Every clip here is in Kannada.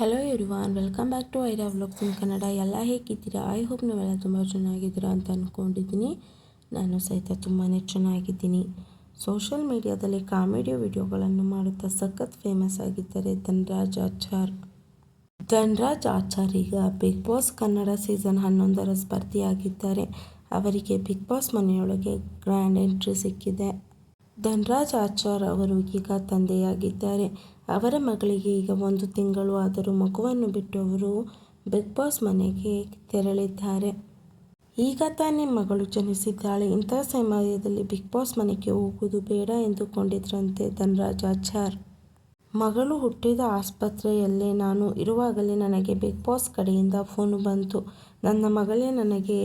Hello everyone welcome back to Aira vlogs in Kannada ಎಲ್ಲ ಹೇಗಿದ್ದೀರಾ? ಐ ಹೋಪ್ ನೀವೆಲ್ಲ ತುಂಬ ಚೆನ್ನಾಗಿದ್ದೀರಾ ಅಂತ ಅಂದ್ಕೊಂಡಿದ್ದೀನಿ ನಾನು ಸಹಿತ ತುಂಬಾ ಚೆನ್ನಾಗಿದ್ದೀನಿ. ಸೋಷಿಯಲ್ ಮೀಡಿಯಾದಲ್ಲಿ ಕಾಮಿಡಿ ವಿಡಿಯೋಗಳನ್ನು ಮಾಡುತ್ತಾ ಸಖತ್ ಫೇಮಸ್ ಆಗಿದ್ದಾರೆ ಧನ್ರಾಜ್ ಆಚಾರ್. ಧನ್ರಾಜ್ ಆಚಾರ್ ಈಗ ಬಿಗ್ ಬಾಸ್ ಕನ್ನಡ ಸೀಸನ್ ಹನ್ನೊಂದರ ಸ್ಪರ್ಧಿಯಾಗಿದ್ದಾರೆ. ಅವರಿಗೆ ಬಿಗ್ ಬಾಸ್ ಮನೆಯೊಳಗೆ ಗ್ರ್ಯಾಂಡ್ ಎಂಟ್ರಿ ಸಿಕ್ಕಿದೆ. ಧನ್ರಾಜ್ ಆಚಾರ್ ಅವರು ಈಗ ತಂದೆಯಾಗಿದ್ದಾರೆ. ಅವರ ಮಗಳಿಗೆ ಈಗ ಒಂದು ತಿಂಗಳು. ಆದರೂ ಮಗುವನ್ನು ಬಿಟ್ಟು ಅವರು ಬಿಗ್ ಬಾಸ್ ಮನೆಗೆ ತೆರಳಿದ್ದಾರೆ. ಈಗ ತಾನೇ ಮಗಳು ಜನಿಸಿದ್ದಾಳೆ. ಇಂಥ ಸಮಯದಲ್ಲಿ ಬಿಗ್ ಬಾಸ್ ಮನೆಗೆ ಹೋಗುವುದು ಬೇಡ ಎಂದುಕೊಂಡಿದ್ರಂತೆ ಧನ್ರಾಜ್ ಆಚಾರ್. ಮಗಳು ಹುಟ್ಟಿದ ಆಸ್ಪತ್ರೆಯಲ್ಲೇ ನಾನು ಇರುವಾಗಲೇ ನನಗೆ ಬಿಗ್ ಬಾಸ್ ಕಡೆಯಿಂದ ಫೋನು ಬಂತು. ನನ್ನ ಮಗಳೇ ನನಗೆ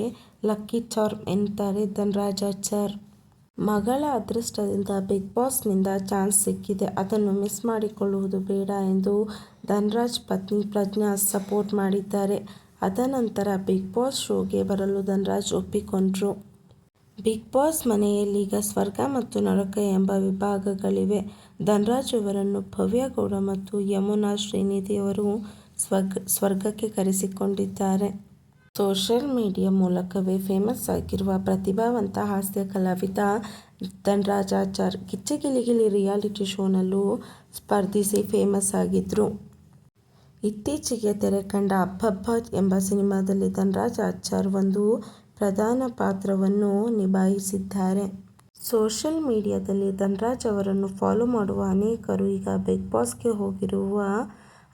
ಲಕ್ಕಿ ಚಾರ್ಮ್ ಎನ್ನುತ್ತಾರೆ ಧನ್ರಾಜ್ ಆಚಾರ್. ಮಗಳ ಅದೃಷ್ಟದಿಂದ ಬಿಗ್ ಬಾಸ್ನಿಂದ ಚಾನ್ಸ್ ಸಿಕ್ಕಿದೆ. ಅದನ್ನು ಮಿಸ್ ಮಾಡಿಕೊಳ್ಳುವುದು ಬೇಡ ಎಂದು ಧನ್ರಾಜ್ ಪತ್ನಿ ಪ್ರಜ್ಞಾ ಸಪೋರ್ಟ್ ಮಾಡಿದ್ದಾರೆ. ಅದನಂತರ ಬಿಗ್ ಬಾಸ್ ಶೋಗೆ ಬರಲು ಧನ್ರಾಜ್ ಒಪ್ಪಿಕೊಂಡ್ರು. ಬಿಗ್ ಬಾಸ್ ಮನೆಯಲ್ಲೀಗ ಸ್ವರ್ಗ ಮತ್ತು ನರಕ ಎಂಬ ವಿಭಾಗಗಳಿವೆ. ಧನ್ರಾಜ್ ಅವರನ್ನು ಭವ್ಯಗೌಡ ಮತ್ತು ಯಮುನಾ ಶ್ರೀನಿಧಿಯವರು ಸ್ವರ್ಗ, ಸ್ವರ್ಗಕ್ಕೆ ಕರೆಸಿಕೊಂಡಿದ್ದಾರೆ. ಸೋಷಿಯಲ್ ಮೀಡಿಯಾ ಮೂಲಕವೇ ಫೇಮಸ್ ಆಗಿರುವ ಪ್ರತಿಭಾವಂತ ಹಾಸ್ಯ ಕಲಾವಿದ ಧನ್ರಾಜಾಚಾರ್ ಕಿಚ್ಚ ಗಿಲಿ ರಿಯಾಲಿಟಿ ಶೋನಲ್ಲೂ ಸ್ಪರ್ಧಿಸಿ ಫೇಮಸ್ ಆಗಿದ್ರು. ಇತ್ತೀಚೆಗೆ ತೆರೆ ಕಂಡ ಅಬ್ಬಬ್ಬ ಎಂಬ ಸಿನಿಮಾದಲ್ಲಿ ಧನ್ರಾಜ್ ಆಚಾರ್ ಒಂದು ಪ್ರಧಾನ ಪಾತ್ರವನ್ನು ನಿಭಾಯಿಸಿದ್ದಾರೆ. ಸೋಷಿಯಲ್ ಮೀಡಿಯಾದಲ್ಲಿ ಧನ್ರಾಜ್ ಅವರನ್ನು ಫಾಲೋ ಮಾಡುವ ಅನೇಕರು ಈಗ ಬಿಗ್ ಬಾಸ್ಗೆ ಹೋಗಿರುವ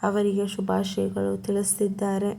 ಅವರಿಗೆ ಶುಭಾಶಯಗಳು ತಿಳಿಸಿದ್ದಾರೆ